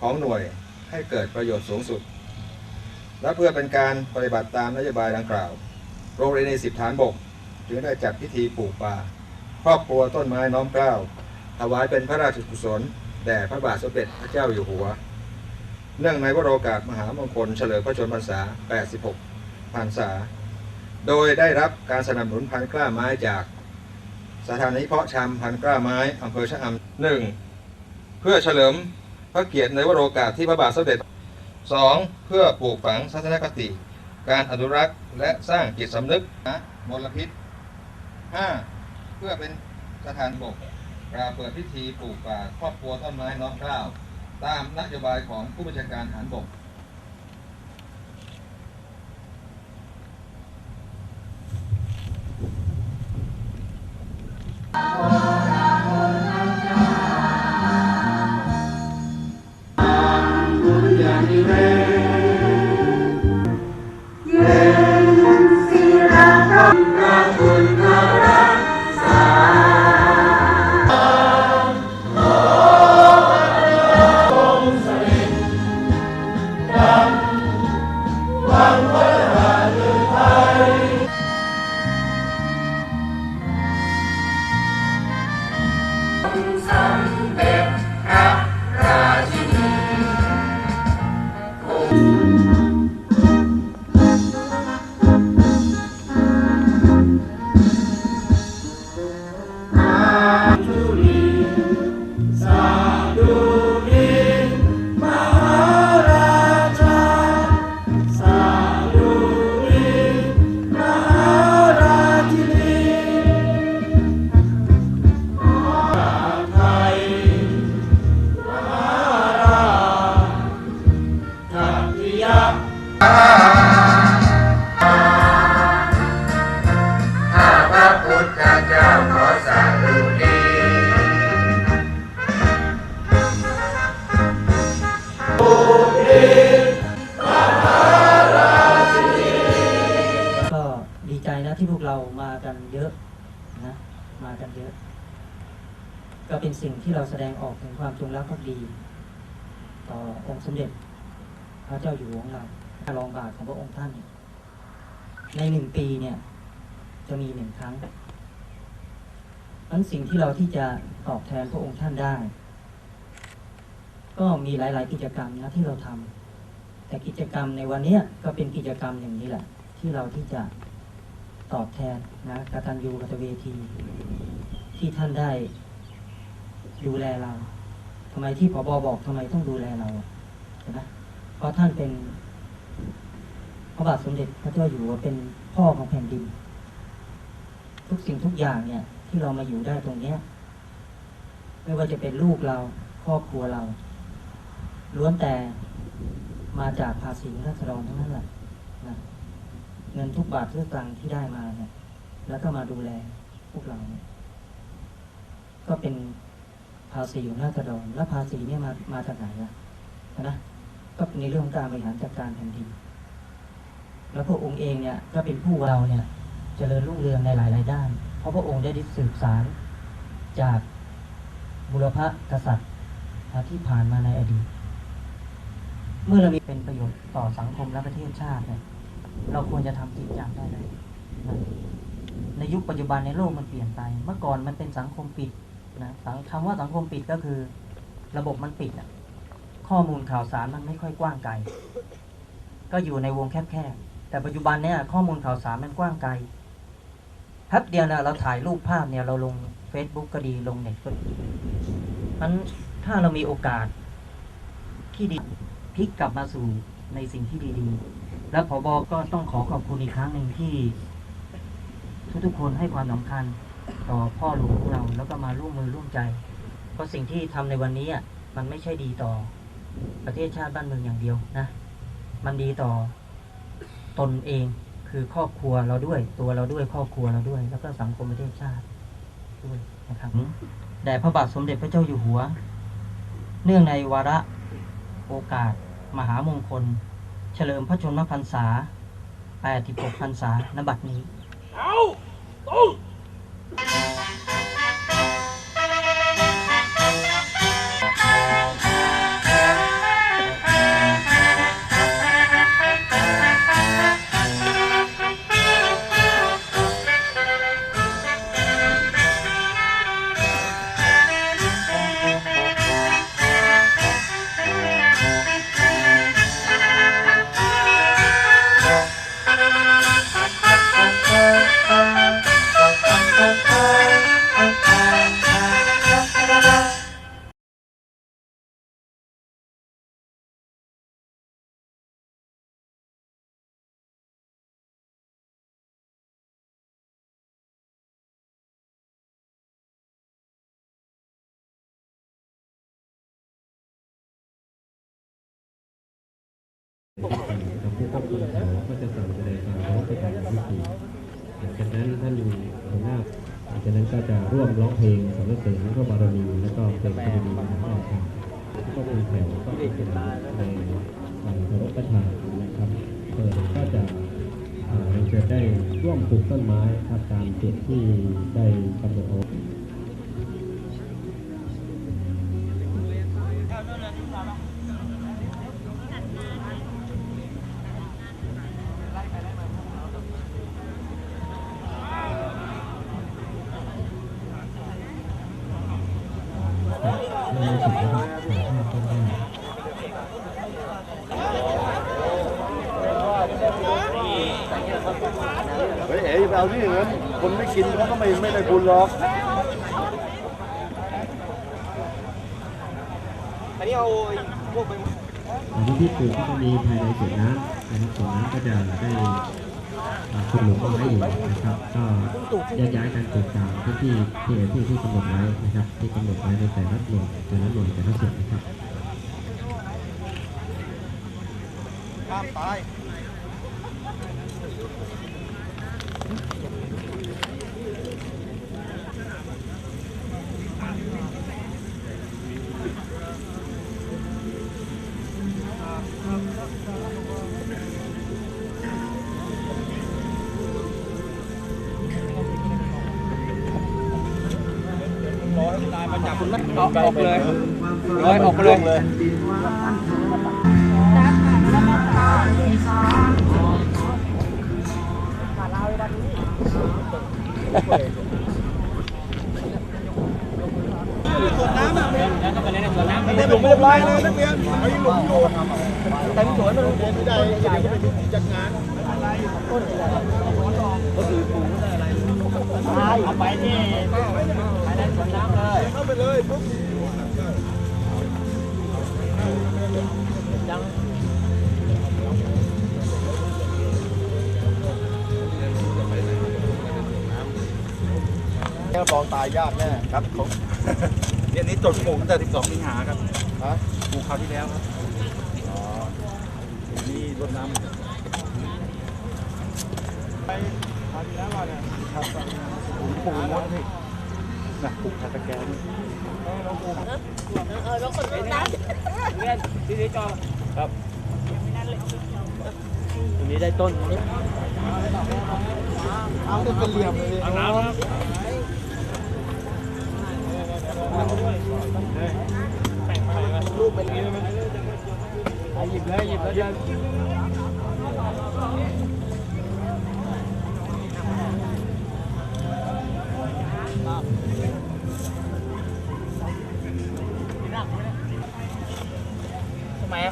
ของหน่วยให้เกิดประโยชน์สูงสุด และเพื่อเป็นการปฏิบัติตามนโยบายดังกล่าว โรงเรียนในสิบฐานบก จึงได้จัดพิธีปลูกป่า ครอบครัวต้นไม้น้อมเกล้าถวายเป็นพระราชกุศล แด่พระบาทสมเด็จพระเจ้าอยู่หัว เนื่องในวโรกาสมหามงคลเฉลิมพระชนมพรรษา 86พรรษา โดยได้รับการสนับสนุนพันธุ์กล้าไม้จากสถานีเพาะชำพันธุ์กล้าไม้อำเภอชะอำหนึ่งเพื่อเฉลิมพระเกียรติในวโรกาสที่พระบาทสมเด็จ 2. เพื่อปลูกฝังทัศนคติ การอนุรักษ์และสร้างจิตสำนึกนะมลพิษ 5. เพื่อเป็นสถานบกกล่าเปิดพิธีปลูกป่าครอบครัวต้นไม้น้อมเกล้า ตามนโยบายของผู้บัญชาการฐานบก some พระพุทธเจ้าขอสาธุดีก็ดีใจนะที่พวกเรามากันเยอะนะมากันเยอะ ก็เป็นสิ่งที่เราแสดงออกถึงความจงรักภักดี ต่อองค์สมเด็จพระเจ้าอยู่หัวของเรา รรองบาทของพระองค์ท่าน ในหนึ่งปีเนี่ย จะมีหนึ่งครั้งนั้นสิ่งที่เราที่จะตอบแทนพระองค์ท่านได้ ก็มีหลาย ๆ กิจกรรมนะที่เราทำแต่กิจกรรมในวันเนี้ยก็เป็นกิจกรรมอย่างนี้แหละ ที่เราที่จะตอบแทนนะกตัญญูกตเวทีที่ท่านได้ดูแลเราทำไมที่พบบอกทำไมต้องดูแลเราเห็นไหมเพราะท่านเป็น พระบาทสมเด็จพระเจ้าอยู่หัวเป็นพ่อของแผ่นดิน ทุกสิ่งทุกอย่างเนี่ย ที่เรามาอยู่ได้ตรงเนี้ย ไม่ว่าจะเป็นลูกเราครอบครัวเรา ล้วนแต่มาจากภาษีราษฎรทั้งนั้นแหละนะเงินทุกบาททุกสตังค์ที่ได้มาเนี่ย แล้วก็มาดูแลพวกเราเนี่ยก็เป็นภาษีของราษฎรและภาษีเนี่ยมามาจากไหนล่ะนะ ก็เป็นในเรื่องของการบริหารจัดการแผ่นดิน แล้วพระองค์เองเนี่ยก็เป็นผู้เราเนี่ยเจริญรุ่งเรืองในหลาย ๆ ด้าน เพราะพระองค์ได้สืบสารจากบุรพกษัตริย์ที่ผ่านมาในอดีต เมื่อเรามีเป็นประโยชน์ต่อสังคมและประเทศชาติเนี่ยเราควรจะทำจริงจังได้เลยนะในยุคปัจจุบันในโลกมันเปลี่ยนไป เมื่อก่อนมันเป็นสังคมปิดนะคำว่าสังคมปิดก็คือ ระบบมันปิดอะ ข้อมูลข่าวสารมันไม่ค่อยกว้างไกล ก็อยู่ในวงแคบๆ แต่ปัจจุบันเนี่ยข้อมูลข่าวสารมันกว้างไกลแป๊บเดียวเนี่ยเราถ่ายรูปภาพเนี่ยเราลง Facebook ก็ดีลงเน็ตก็ดีมันถ้าเรามีโอกาสที่ดีพลิกกลับมาสู่ในสิ่งที่ดีๆ และผบก็ต้องขอขอบคุณอีกครั้งหนึ่งที่ ทุกๆคนให้ความสำคัญต่อพ่อหลวงของเราแล้วก็มาร่วมมือร่วมใจ เพราะสิ่งที่ทำในวันนี้อะมันไม่ใช่ดีต่อ ประเทศชาติบ้านเมืองอย่างเดียวนะ มันดีต่อตนเองคือครอบครัวเราด้วย ตัวเราด้วยครอบครัวเราด้วย แล้วก็สังคมประเทศชาติด้วยนะครับแด่พระบาทสมเด็จพระเจ้าอยู่หัว เนื่องในวาระโอกาส มหามงคล เฉลิมพระชนมพรรษา 86พรรษาณบัดนี้ เอาครับ ผู้ต้องคุมเขาก็จะสั่งแสดงความเคารพไปตามพิธีหลังจากนั้นท่านหัวหน้าหลังจากนั้นก็จะร่วมร้องเพลงสรรเสริญพระบารมีแล้วก็เพลงพระบารมีนะครับผู้ต้องคุมเขาก็จะแสดงความเคารพประชานะครับเปิดก็จะเอ่อเราจะได้ร่วมปลูกต้นไม้ครับตามจุดที่ได้กำหนดเอา เฮ้ยเอ๋อย่าไปเอาที่อย่างนั้นคนไม่กินเขาก็ไม่ไม่ได้บุญหรอกพื้นที่ปลูกก็จะมีภายในสวนน้ำนะครับสวนน้ำก็จะได้ คุณหลวงเอาไว้อยู่นะครับก็แยกย้ายการปลูกตามพื้นที่ที่ที่ที่กำหนดไว้นะครับ ที่กำหนดไว้ในแต่ละหน่วยแต่ละหน่วยแต่ละส่วนนะครับไป ม่หลงไม่เรียบร้อยเลยนักเรียนไอ้หลงอยู่เต็มสวนมันเรียนไม่ได้เดี๋ยวจะไปจัดงานก็คือปลูกไม่ได้อะไรเอาไปที่ภายใน สวนน้ำเลยเข้าไปเลยปุ๊บแค่ลองตายยากแน่ครับผมเรียนนี้จดปลูกตั้งแต่ 12 สิงหาครับฮะปลูกคราวที่แล้วครับอ๋อนี่รดน้ำไปคราวที่แล้วว่าเนี่ยครับผมปลูกมดนี่ นะปลูกตะแกรงเออเราปลูกตรงนี้ได้ต้นเอาเป็นเหลี่ยมเลยเอาน้ำครับรูปเป็นอย่างนี้ไหมหยิบเลยหยิบแล้วทำ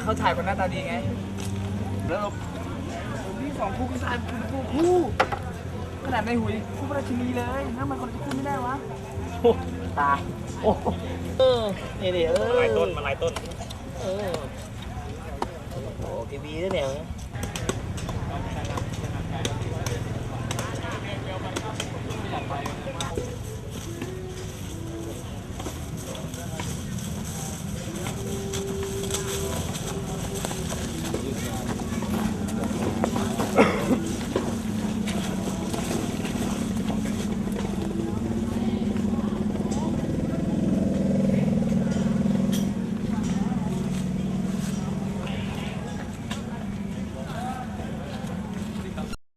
เขาถ่ายคนหน้าตาดีไง แล้วเราพี่ของผู้ชายผู้ผู้ขนาดในหุยผู้ราชินีเลยนั่นมัคนจะขึ้นไม่ได้วะตาโอ้เออนี่นี่เออลายต้นมาลายต้นเออโอ้กีบีด้วเนี่ย